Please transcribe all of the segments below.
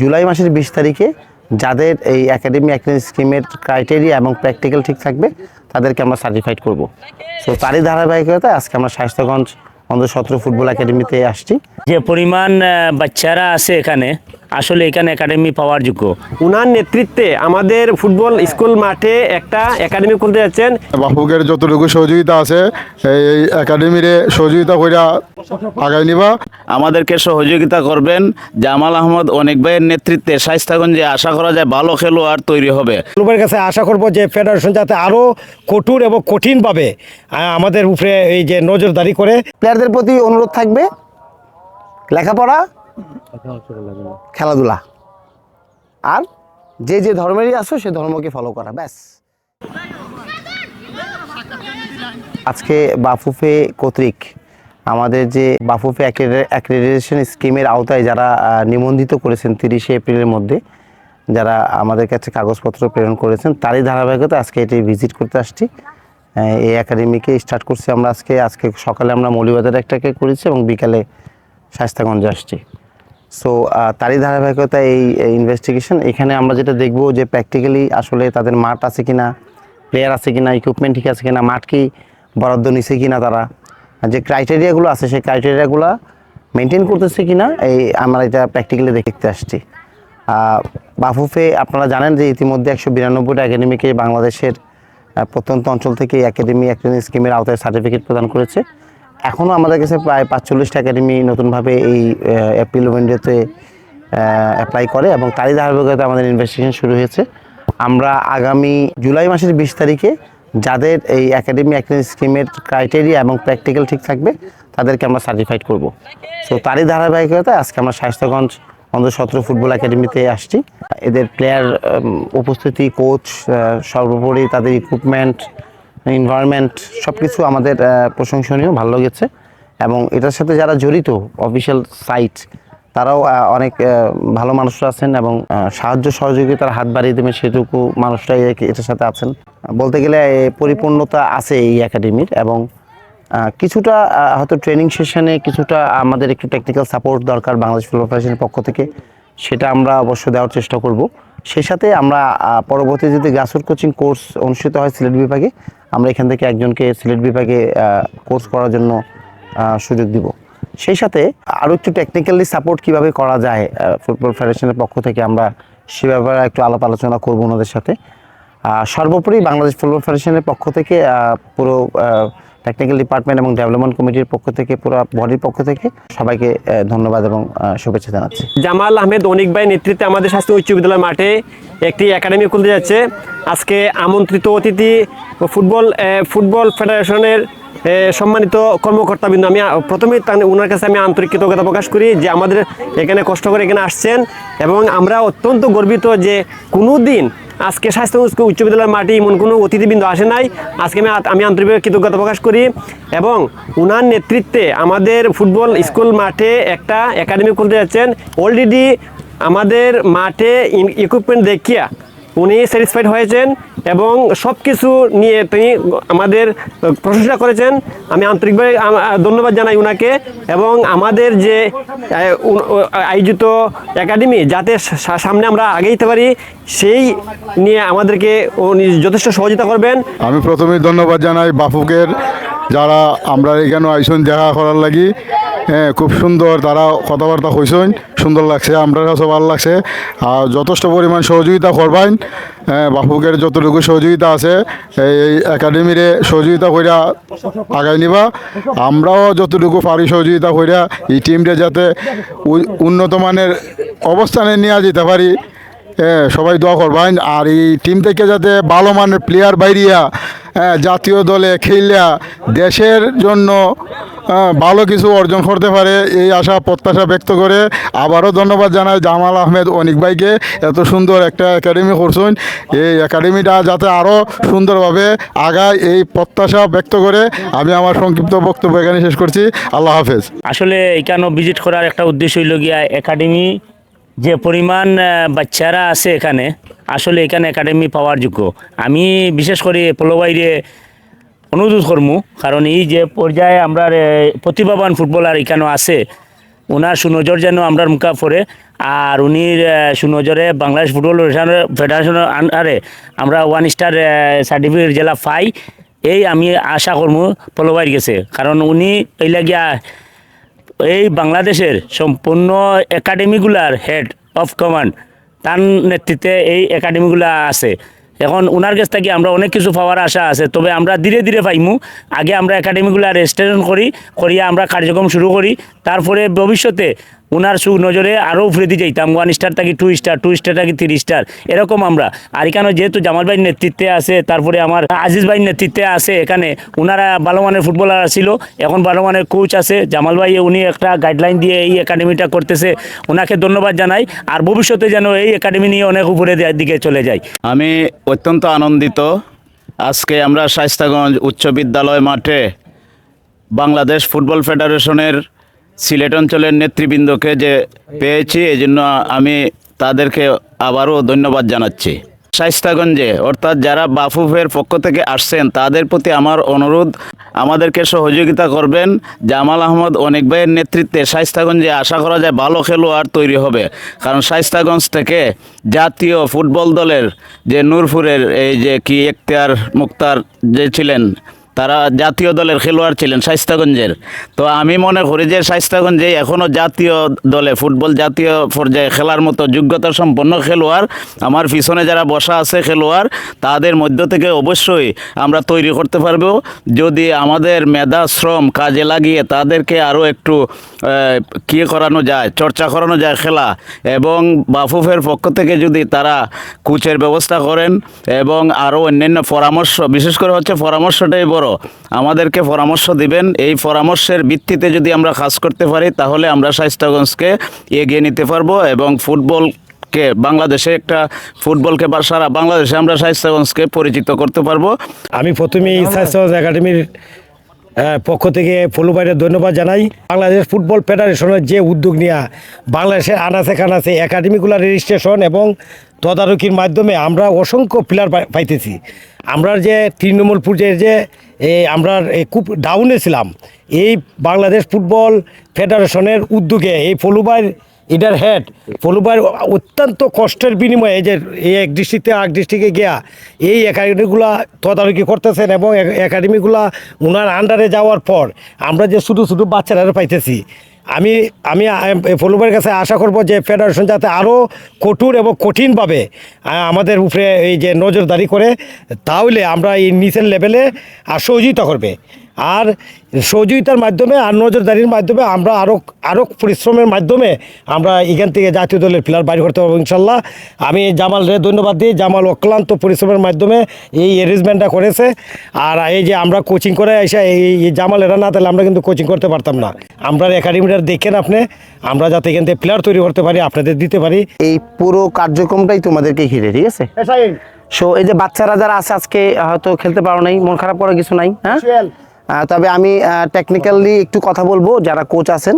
জুলাই মাসের বিশ তারিখে যাদের এই একাডেমি একটা স্কিমের ক্রাইটেরিয়া এবং প্র্যাকটিক্যাল ঠিক থাকবে, তাদেরকে আমরা সার্টিফাইড করব। সো তারই ধারাবাহিকতায় আজকে আমরা স্বাস্থ্যগঞ্জ অন্ধ সতেরো ফুটবল একাডেমিতে আসছি। যে পরিমাণ বাচ্চারা আছে এখানে আসলে এখানে একাডেমি পাওয়ার যোগ্য। উনার নেতৃত্বে আমাদের ফুটবল স্কুল মাঠে একটা একাডেমি খুলতে যাচ্ছেন। বাপুকের যতটুকু সহযোগিতা আছে এই একাডেমিরে সহযোগিতা কইরা আগাই নিবা। আমাদেরকে সহযোগিতা করবেন। জামাল আহমদ অনেক ভাইয়ের নেতৃত্বে স্বাস্থ্যগঞ্জে আশা করা যায় ভালো খেলোয়াড় তৈরি হবে। ক্লবের কাছে আশা করব যে ফেডারেশন যাতে আরও কঠোর এবং কঠিনভাবে আমাদের উপরে এই যে নজরদারি করে। প্লেয়ারদের প্রতি অনুরোধ থাকবে। লেখাপড়া খেলাধুলা। আর যে যে ধর্মেরই আসো সে ধর্মকে ফলো করা, ব্যাস। আজকে বাফুফে কর্তৃক আমাদের যে বাফুফে অ্যাক্রেডিটেশন স্কিমের আওতায় যারা নিবন্ধিত করেছেন তিরিশে এপ্রিলের মধ্যে, যারা আমাদের কাছে কাগজপত্র প্রেরণ করেছেন, তারই ধারাবাহিকতা আজকে এটি ভিজিট করতে আসছি। এই একাডেমিকে স্টার্ট করছি আমরা আজকে। আজকে সকালে আমরা মৌলিবাজার একটাকে করেছি এবং বিকালে শাস্তাগঞ্জে আসছি। সো তারই ধারাবাহিকতা এই ইনভেস্টিগেশন এখানে আমরা যেটা দেখব যে প্র্যাকটিক্যালি আসলে তাদের মাঠ আছে কিনা প্লেয়ার আছে কিনা ইকুইপমেন্ট ঠিক আছে কিনা, মাঠ কি বরাদ্দ নিছে কিনা তারা যে ক্রাইটেরিয়াগুলো আছে সেই ক্রাইটেরিয়াগুলো মেনটেন করতেছে কিনা, এই আমরা এটা প্র্যাকটিক্যালি দেখতে আসছি। বাফুফে আপনারা জানেন যে ইতিমধ্যে একশো বিরানব্বইটা একাডেমিকে বাংলাদেশের প্রত্যন্ত অঞ্চল থেকে একাডেমি একাডেমি স্কিমের আওতায় সার্টিফিকেট প্রদান করেছে। এখনও আমাদের কাছে প্রায় পাঁচচল্লিশটা একাডেমি নতুনভাবে এই এপ্রিল উইন্ডোতে অ্যাপ্লাই করে এবং তারই ধারাবাহিকতা আমাদের ইনভেস্টিগেশন শুরু হয়েছে। আমরা আগামী জুলাই মাসের বিশ তারিখে যাদের এই একাডেমি একাডেমি স্কিমের ক্রাইটেরিয়া এবং প্র্যাকটিক্যাল ঠিক থাকবে, তাদেরকে আমরা সার্টিফাইড করব। সো তারই ধারাবাহিকতায় আজকে আমরা স্বাস্থ্যগঞ্জ অন্ধ সতেরো ফুটবল একাডেমিতে আসছি। এদের প্লেয়ার উপস্থিতি কোচ সর্বোপরি তাদের ইকুইপমেন্ট এনভায়রনমেন্ট সব কিছু আমাদের প্রশংসনীয়, ভালো লেগেছে। এবং এটার সাথে যারা জড়িত অফিসিয়াল সাইট তারাও অনেক ভালো মানুষরা আছেন এবং সাহায্য সহযোগিতার হাত বাড়িয়ে দেবেন সেটুকু মানুষরাই এ- এটার সাথে আছেন। বলতে গেলে পরিপূর্ণতা আছে এই একাডেমির এবং কিছুটা হয়তো ট্রেনিং সেশনে কিছুটা আমাদের একটু টেকনিক্যাল সাপোর্ট দরকার বাংলাদেশ ফুটবল ফেডারেশনের পক্ষ থেকে। সেটা আমরা অবশ্য দেওয়ার চেষ্টা করব। সেই সাথে আমরা পরবর্তী যদি গ্রাসরুট কোচিং কোর্স অনুষ্ঠিত হয় সিলেট বিভাগে, আমরা এখান থেকে একজনকে সিলেট বিভাগে কোর্স করার জন্য সুযোগ দিব। সেই সাথে আরও একটু টেকনিক্যালি সাপোর্ট কীভাবে করা যায় ফুটবল ফেডারেশনের পক্ষ থেকে আমরা সে ব্যাপারে একটু আলাপ আলোচনা করব ওনাদের সাথে। সর্বোপরি বাংলাদেশ ফুটবল ফেডারেশনের পক্ষ থেকে পুরো টেকনিক্যাল ডিপার্টমেন্ট এবং ডেভেলপমেন্ট কমিটির পক্ষ থেকে, পুরো বডির পক্ষ থেকে সবাইকে ধন্যবাদ এবং শুভেচ্ছা জানাচ্ছি। জামাল আহমেদ অনিক ভাই নেতৃত্বে আমাদের স্বাস্থ্য উচ্চ বিদ্যালয় মাঠে একটি একাডেমি খুলতে যাচ্ছে। আজকে আমন্ত্রিত অতিথি ফুটবল ফুটবল ফেডারেশনের সম্মানিত কর্মকর্তাবৃন্দ। আমি তার- ওনার কাছে আমি আন্তরিক কৃতজ্ঞতা প্রকাশ করি যে আমাদের এখানে কষ্ট করে এখানে আসছেন এবং আমরা অত্যন্ত গর্বিত যে কোনো দিন আজকে স্বাস্থ্য উচ্চ- বিদ্যালয়ের মাটি এমন কোনো অতিথিবৃন্দ আসে নাই। আজকে আমি আমি আন্তরিকভাবে কৃতজ্ঞতা প্রকাশ করি এবং উনার নেতৃত্বে আমাদের ফুটবল স্কুল মাঠে একটা একাডেমি খুলতে যাচ্ছেন। অলরেডি আমাদের মাঠে ইকুইপমেন্ট দেখিয়া উনি স্যাটিসফাইড হয়েছেন এবং সব কিছু নিয়ে তিনি আমাদের প্রশংসা করেছেন। আমি আন্তরিকভাবে ধন্যবাদ জানাই উনাকে এবং আমাদের যে আয়োজিত একাডেমি যাতে সামনে আমরা আগেইতে পারি, সেই নিয়ে আমাদেরকে উনি যথেষ্ট সহযোগিতা করবেন। আমি প্রথমেই ধন্যবাদ জানাই বাফুকের, যারা আমরা এখানে আইসন দেখা করার লাগি। হ্যাঁ খুব সুন্দর তারা কথাবার্তা কইসন সুন্দর লাগছে আমরা কাছে ভালো লাগছে। আর যথেষ্ট পরিমাণ সহযোগিতা করবেন। হ্যাঁ বাপুকের যতটুকু সহযোগিতা আছে এই একাডেমিরে সহযোগিতা কইরা আগাই নিবা। আমরাও যতটুকু পারি সহযোগিতা কইরা এই টিমটা যাতে উন্নত মানের অবস্থানে নিয়ে যেতে পারি। হ্যাঁ, সবাই দোয়া করবেন। আর এই টিম থেকে যাতে ভালো মানের প্লেয়ার বাইরিয়া জাতীয় দলে খেলিয়া দেশের জন্য হ্যাঁ, ভালো কিছু অর্জন করতে পারে এই আশা প্রত্যাশা ব্যক্ত করে। আবারও ধন্যবাদ জানাই জামাল আহমেদ অনিক ভাইকে। এত সুন্দর একটা একাডেমি করছেন। এই একাডেমিটা যাতে আরও সুন্দরভাবে আগায় এই প্রত্যাশা ব্যক্ত করে। আমি আমার সংক্ষিপ্ত বক্তব্য এখানে শেষ করছি। আল্লাহ হাফেজ। আসলে এখানে ভিজিট করার একটা উদ্দেশ্য হইল গিয়া একাডেমি যে পরিমাণ বাচ্চারা আছে এখানে আসলে এখানে একাডেমি পাওয়ার যোগ্য। আমি বিশেষ করে পোলোবাইরে অনুরোধ করমু, কারণ এই যে পর্যায়ে আমরা প্রতিভাবান ফুটবলার এখানে আছে ওনার সুনজর যেন আমরা মুখা পড়ে, আর উনি সুনজরে বাংলাদেশ ফুটবল ফেডারেশনের আন্ডারে আমরা ওয়ান স্টার সার্টিফিকেট জেলা পাই, এই আমি আশা করব পলবাইর গেছে কারণ উনি এই লাগিয়া এই বাংলাদেশের সম্পূর্ণ একাডেমিগুলার হেড অফ কমান্ড তার নেতৃত্বে এই একাডেমিগুলো আছে। এখন ওনার কাছ থেকে আমরা অনেক কিছু পাওয়ার আশা আছে, তবে আমরা ধীরে ধীরে পাইমু। আগে আমরা একাডেমিগুলো রেজিস্ট্রেশন করি, করিয়া আমরা কার্যক্রম শুরু করি। তারপরে ভবিষ্যতে ওনার সু নজরে আরও উপরে দিয়ে যাইতাম। ওয়ান স্টার থাকি টু স্টার টু স্টার থাকি থ্রি স্টার এরকম আমরা। আর এখানে যেহেতু জামাল ভাইয়ের নেতৃত্বে আছে, তারপরে আমার আজিজ ভাইয়ের নেতৃত্বে আছে, এখানে ওনারা ভালো মানের ফুটবলার ছিল, এখন ভালো মানের কোচ আছে। জামাল ভাই, উনি একটা গাইডলাইন দিয়ে এই একাডেমিটা করতেছে। ওনাকে ধন্যবাদ জানাই। আর ভবিষ্যতে যেন এই একাডেমি নিয়ে অনেক উপরে দিকে চলে যায় আমি অত্যন্ত আনন্দিত। আজকে আমরা শাইস্তাগঞ্জ উচ্চ বিদ্যালয় মাঠে বাংলাদেশ ফুটবল ফেডারেশনের সিলেট অঞ্চলের নেতৃবৃন্দকে যে পেয়েছি এই জন্য আমি তাদেরকে আবারও ধন্যবাদ জানাচ্ছি। শাইস্তাগঞ্জে অর্থাৎ যারা বাফুফের পক্ষ থেকে আসছেন, তাদের প্রতি আমার অনুরোধ, আমাদেরকে সহযোগিতা করবেন। জামাল আহমদ অনেক ভাইয়ের নেতৃত্বে শাইস্তাগঞ্জে আশা করা যায় ভালো খেলোয়াড় তৈরি হবে। কারণ শাইস্তাগঞ্জ থেকে জাতীয় ফুটবল দলের যে নূরপুরের এই যে কি এখতিয়ার মুক্তার যে ছিলেন তারা জাতীয় দলের খেলোয়াড় ছিলেন শাইস্তাগঞ্জের। তো আমি মনে করি যে শাইস্তাগঞ্জে এখনও জাতীয় দলে, ফুটবল জাতীয় পর্যায়ে খেলার মতো যোগ্যতা সম্পন্ন খেলোয়াড়, আমার পিছনে যারা বসা আছে খেলোয়াড়, তাদের মধ্য থেকে অবশ্যই আমরা তৈরি করতে পারব। যদি আমাদের মেধা, শ্রম কাজে লাগিয়ে তাদেরকে আরও একটু কি করানো যায়, চর্চা করানো যায় খেলা, এবং বাফুফের পক্ষ থেকে যদি তারা কোচের ব্যবস্থা করেন, এবং আরও অন্যান্য পরামর্শ, বিশেষ করে হচ্ছে পরামর্শটাই বড় আমাদেরকে পরামর্শ দিবেন। এই পরামর্শের ভিত্তিতে যদি আমরা কাজ করতে পারি, তাহলে আমরা স্বাস্থ্যগঞ্জকে এগিয়ে নিতে পারব এবং ফুটবল কে বাংলাদেশে একটা ফুটবলকে বা সারা বাংলাদেশে আমরা স্বাস্থ্যগঞ্জকে পরিচিত করতে পারব। আমি প্রথমেই স্বাস্থ্য একাডেমির পক্ষ থেকে ফলুবাইরে ধন্যবাদ জানাই। বাংলাদেশ ফুটবল ফেডারেশনের যে উদ্যোগ নেওয়া বাংলাদেশের আনাচে কানাচে একাডেমিগুলো রেজিস্ট্রেশন এবং তদারকির মাধ্যমে আমরা অসংখ্য প্লেয়ার পাইতেছি। আমরা যে তৃণমূল পর্যায়ে যে আমরা খুব ডাউনে ছিলাম। এই বাংলাদেশ ফুটবল ফেডারেশনের উদ্যোগে এই ফলুবাইয়ের এটার হেড ফলুবার অত্যন্ত কষ্টের বিনিময়ে যে এই এক ডিস্ট্রিক্টে এক ডিস্ট্রিক্টে গিয়া এই একাডেমিগুলা তদারকি করতেছেন এবং একাডেমিগুলা ওনার আন্ডারে যাওয়ার পর আমরা যে শুধু শুধু বাচ্চারা পাইতেছি আমি আমি ফলুবের কাছে আশা করব যে ফেডারেশন যাতে আরও কঠোর এবং কঠিনভাবে আমাদের উপরে এই যে নজরদারি করে, তাহলে আমরা এই নিচের লেভেলে আর সহযোগিতা করবে। আর সহযোগিতার মাধ্যমে আর নজরদারির মাধ্যমে আমরা আরও আরও পরিশ্রমের মাধ্যমে আমরা এখান থেকে জাতীয় দলের প্লেয়ার বাইর করতে পারব ইনশাল্লাহ। আমি জামাল রে ধন্যবাদ দিই। জামাল অক্লান্ত পরিশ্রমের মাধ্যমে এই অ্যারেঞ্জমেন্টটা করেছে। আর এই যে আমরা কোচিং করে এসে এই জামাল এরা না তাহলে আমরা কিন্তু কোচিং করতে পারতাম না। আমরা একাডেমিটা দেখেন আপনি আমরা যাতে এখান থেকে প্লেয়ার তৈরি করতে পারি আপনাদের দিতে পারি। এই পুরো কার্যক্রমটাই তোমাদেরকে ঘিরে ঠিক আছে? সো এই যে বাচ্চারা যারা আছে আজকে হয়তো খেলতে পারো নাই মন খারাপ করার কিছু নাই হ্যাঁ? তবে আমি টেকনিক্যালি একটু কথা বলব, যারা কোচ আছেন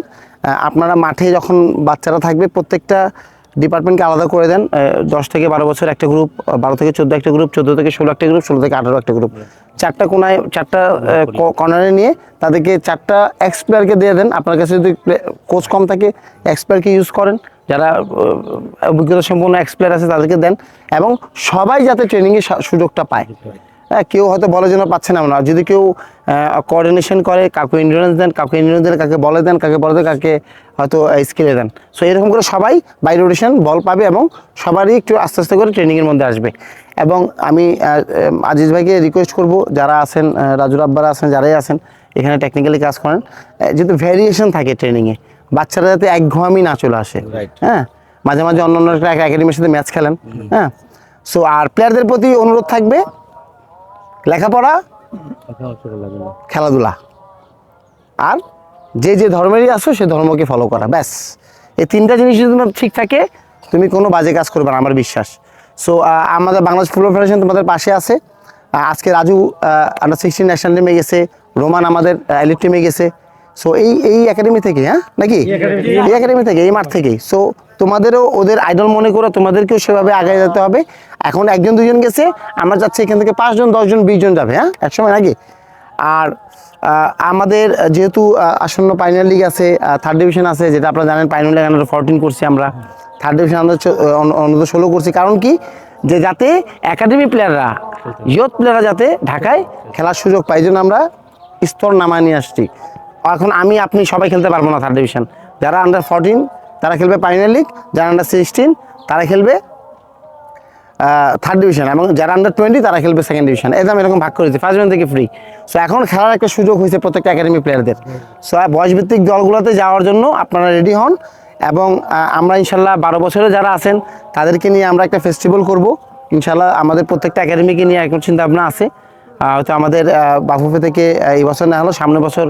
আপনারা মাঠে যখন বাচ্চারা থাকবে, প্রত্যেকটা ডিপার্টমেন্টকে আলাদা করে দেন দশ থেকে বারো বছর একটা গ্রুপ বারো থেকে চোদ্দ একটা গ্রুপ চোদ্দ থেকে ষোলো একটা গ্রুপ ষোলো থেকে আঠারো একটা গ্রুপ চারটা কোনায়, চারটা কর্নারে নিয়ে তাদেরকে চারটা এক্স প্লেয়ারকে দিয়ে দেন। আপনার কাছে যদি কোচ কম থাকে এক্স প্লেয়ারকে ইউজ করেন। যারা অভিজ্ঞতা সম্পন্ন এক্স প্লেয়ার আছে, তাদেরকে দেন। এবং সবাই যাতে ট্রেনিংয়ের সুযোগটা পায়। হ্যাঁ কেউ হয়তো বলার জন্য পাচ্ছে না না যদি কেউ কোঅর্ডিনেশন করে কাউকে ইন্ডোরেন্স দেন কাউকে ইন্ডোরেন্স দেন কাকে বলে দেন কাকে বলে দেন কাকে হয়তো স্কিলে দেন। সো এরকম করে সবাই বাই রোটেশন বল পাবে এবং সবারই একটু আস্তে আস্তে করে ট্রেনিংয়ের মধ্যে আসবে। এবং আমি আজিজ ভাইকে রিকোয়েস্ট করব যারা আছেন রাজুর আব্বারা আছেন যারাই আছেন এখানে টেকনিক্যালি কাজ করেন। যেহেতু ভ্যারিয়েশন থাকে ট্রেনিংয়ে বাচ্চারা যাতে এক ঘুমামি না চলে আসে। হ্যাঁ মাঝে মাঝে অন্য অন্য একটা একাডেমির সাথে ম্যাচ খেলেন। হ্যাঁ সো আর প্লেয়ারদের প্রতি অনুরোধ থাকবে লেখাপড়া? খেলাধুলা। আর যে যে ধর্মেরই আসো সে ধর্মকে ফলো করা। ব্যাস। এই তিনটা জিনিস যদি তোমার ঠিক থাকে, তুমি কোনো বাজে কাজ করবে না, আমার বিশ্বাস। সো আমাদের বাংলাদেশ ফুটবল ফেডারেশন তোমাদের পাশে আছে। আজকে রাজু আন্ডার সিক্সটিন ন্যাশনাল টিমে গেছে। রোমান আমাদের এলিট টিমে গেছে। সো এই এই একাডেমি থেকে হ্যাঁ? নাকি? এই একাডেমি থেকে। এই মাঠ থেকেই সো তোমাদেরও ওদের আইডল মনে করে তোমাদেরকেও সেভাবে আগে যেতে হবে। এখন একজন দুজন গেছে আমরা যাচ্ছি এখান থেকে পাঁচজন দশজন বিশ জন যাবে হ্যাঁ? একসময় নাকি? আর আমাদের যেহেতু আসন্ন পাইনাল লিগ আছে থার্ড ডিভিশন আছে যেটা আপনারা জানেন পাইনাল লিগ আন্ডার ফোরটিন করছি আমরা। থার্ড ডিভিশন আন্ডার অনূর্ধ্ব ষোলো করছি। কারণ কি? যে যাতে একাডেমি প্লেয়াররা ইয়ত প্লেয়াররা যাতে ঢাকায় খেলার সুযোগ পাই জন্য আমরা স্তর নামায় নিয়ে আসছি। এখন আমি, আপনি সবাই খেলতে পারব না থার্ড ডিভিশন যারা আন্ডার ফোরটিন তারা খেলবে পাইনাল লিগ যারা আন্ডার সিক্সটিন তারা খেলবে থার্ড ডিভিশন এবং যারা আন্ডার টোয়েন্টি তারা খেলবে সেকেন্ড ডিভিশন আমি এরকম ভাগ করেছি ফার্স্ট ডিভিশন থেকে ফ্রি সো এখন খেলার একটা সুযোগ হয়েছে প্রত্যেকটা একাডেমি প্লেয়ারদের সো বয়সভিত্তিক দলগুলোতে যাওয়ার জন্য আপনারা রেডি হন এবং আমরা ইনশাল্লাহ বারো বছরে যারা আছেন, তাদেরকে নিয়ে আমরা একটা ফেস্টিভ্যাল করব। ইনশাল্লাহ আমাদের প্রত্যেকটা একাডেমিকে নিয়ে এখন চিন্তা ভাবনা আছে হয়তো আমাদের বাফুফে থেকে এই বছর না হলেও সামনের বছর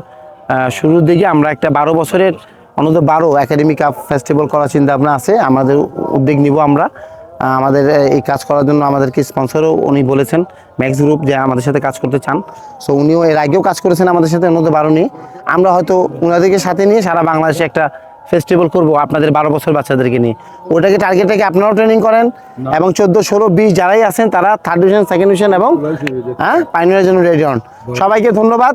শুরুর দিকে আমরা একটা বারো বছরের অনূর্ধ্ব বারো একাডেমি কাপ ফেস্টিভ্যাল করার চিন্তা ভাবনা আছে। আমাদের উদ্যোগ নিব আমরা। আমাদের এই কাজ করার জন্য আমাদেরকে স্পন্সরও উনি বলেছেন ম্যাক্স গ্রুপ যে আমাদের সাথে কাজ করতে চান। সো উনিও এর আগেও কাজ করেছেন আমাদের সাথে অনূর্ধ্ব বারো নিয়ে। আমরা হয়তো ওনাদেরকে সাথে নিয়ে সারা বাংলাদেশে একটা ফেস্টিভ্যাল করব আপনাদের বারো বছর বাচ্চাদেরকে নিয়ে। ওটাকে টার্গেটটাকে আপনারাও ট্রেনিং করেন। এবং চোদ্দ ষোলো বিশ যারাই আছেন তারা থার্ড ডিভিশন সেকেন্ড ডিভিশন এবং হ্যাঁ পাইনিয়ারের জন্য রেডি হন। সবাইকে ধন্যবাদ।